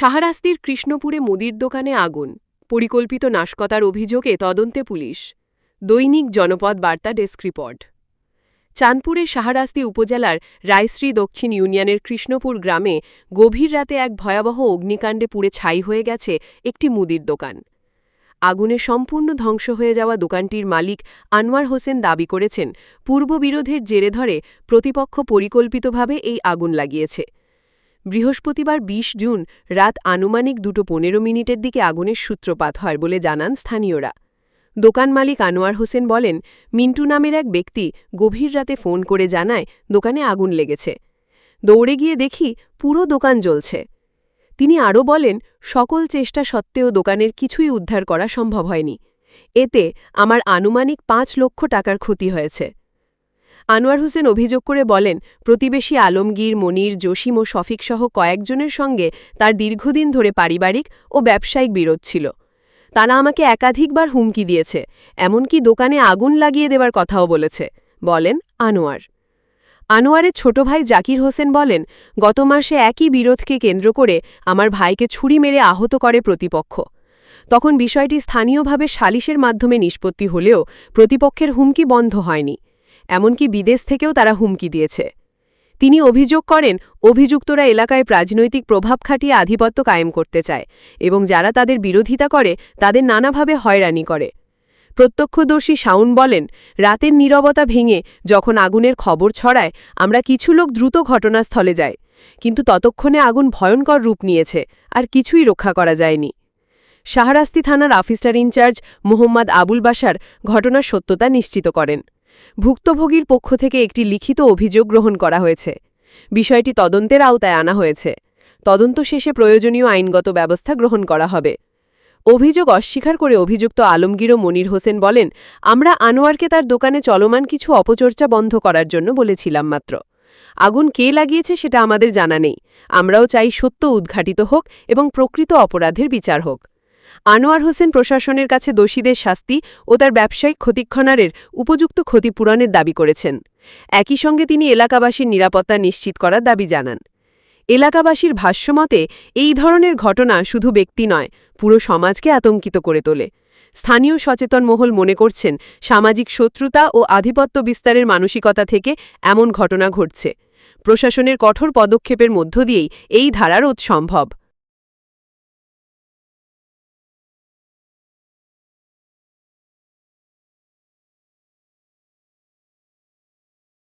সাহারাস্তির কৃষ্ণপুরে মুদির দোকানে আগুন, পরিকল্পিত নাশকতার অভিযোগে তদন্তে পুলিশ। দৈনিক জনপদ বার্তা ডেস্ক রিপোর্ট। চাঁদপুরের সাহারাস্তি উপজেলার রায়শ্রী দক্ষিণ ইউনিয়নের কৃষ্ণপুর গ্রামে গভীর রাতে এক ভয়াবহ অগ্নিকাণ্ডে পুড়ে ছাই হয়ে গেছে একটি মুদির দোকান। আগুনে সম্পূর্ণ ধ্বংস হয়ে যাওয়া দোকানটির মালিক আনোয়ার হোসেন দাবি করেছেন, পূর্ববিরোধের জেরে ধরে প্রতিপক্ষ পরিকল্পিতভাবে এই আগুন লাগিয়েছে। বৃহস্পতিবার ২০ জুন রাত আনুমানিক দুটো পনেরো মিনিটের দিকে আগুনের সূত্রপাত হয় বলে জানান স্থানীয়রা। দোকান মালিক আনোয়ার হোসেন বলেন, মিন্টু নামের এক ব্যক্তি গভীর রাতে ফোন করে জানায় দোকানে আগুন লেগেছে। দৌড়ে গিয়ে দেখি পুরো দোকান জ্বলছে। তিনি আরও বলেন, সকল চেষ্টা সত্ত্বেও দোকানের কিছুই উদ্ধার করা সম্ভব হয়নি। এতে আমার আনুমানিক পাঁচ লক্ষ টাকার ক্ষতি হয়েছে। আনোয়ার হোসেন অভিযোগ করে বলেন, প্রতিবেশী আলমগীর, মনির, জসিম ও শফিকসহ কয়েকজনের সঙ্গে তার দীর্ঘদিন ধরে পারিবারিক ও ব্যবসায়িক বিরোধ ছিল। তারা আমাকে একাধিকবার হুমকি দিয়েছে, এমনকি দোকানে আগুন লাগিয়ে দেবার কথাও বলেছে, বলেন আনোয়ার। আনোয়ারের ছোট ভাই জাকির হোসেন বলেন, গত মাসে একই বিরোধকে কেন্দ্র করে আমার ভাইকে ছুরি মেরে আহত করে প্রতিপক্ষ। তখন বিষয়টি স্থানীয়ভাবে সালিশের মাধ্যমে নিষ্পত্তি হলেও প্রতিপক্ষের হুমকি বন্ধ হয়নি। এমনকি বিদেশ থেকেও তারা হুমকি দিয়েছে। তিনি অভিযোগ করেন, অভিযুক্তরা এলাকায় রাজনৈতিক প্রভাব খাটিয়ে আধিপত্য কায়েম করতে চায় এবং যারা তাদের বিরোধিতা করে, তাদের নানাভাবে হয়রানি করে। প্রত্যক্ষদর্শী শাউন বলেন, রাতের নীরবতা ভেঙে যখন আগুনের খবর ছড়ায়, আমরা কিছু লোক দ্রুত ঘটনাস্থলে যায় কিন্তু ততক্ষণে আগুন ভয়ঙ্কর রূপ নিয়েছে, আর কিছুই রক্ষা করা যায়নি। শাহরাস্তি থানার অফিসার ইনচার্জ মোহাম্মদ আবুল বাসার ঘটনার সত্যতা নিশ্চিত করেন। ভুক্তভোগীর পক্ষ থেকে একটি লিখিত অভিযোগ গ্রহণ করা হয়েছে। বিষয়টি তদন্তের আওতায় আনা হয়েছে। তদন্ত শেষে প্রয়োজনীয় আইনগত ব্যবস্থা গ্রহণ করা হবে। অভিযোগ অস্বীকার করে অভিযুক্ত আলমগীর ও মনির হোসেন বলেন, আমরা আনোয়ারকে তার দোকানে চলমান কিছু অপচর্চা বন্ধ করার জন্য বলেছিলাম মাত্র। আগুন কে লাগিয়েছে সেটা আমাদের জানা নেই। আমরাও চাই সত্য উদ্ঘাটিত হোক এবং প্রকৃত অপরাধের বিচার হোক। আনোয়ার হোসেন প্রশাসনের কাছে দোষীদের শাস্তি ও তার ব্যবসায়িক ক্ষতিক্ষণারের উপযুক্ত ক্ষতিপূরণের দাবি করেছেন। একই সঙ্গে তিনি এলাকাবাসীর নিরাপত্তা নিশ্চিত করার দাবি জানান। এলাকাবাসীর ভাষ্যমতে এই ধরনের ঘটনা শুধু ব্যক্তি নয়, পুরো সমাজকে আতঙ্কিত করে তোলে। স্থানীয় সচেতন মহল মনে করছেন, সামাজিক শত্রুতা ও আধিপত্য বিস্তারের মানসিকতা থেকে এমন ঘটনা ঘটছে। প্রশাসনের কঠোর পদক্ষেপের মধ্য দিয়েই এই ধারা রোধ সম্ভব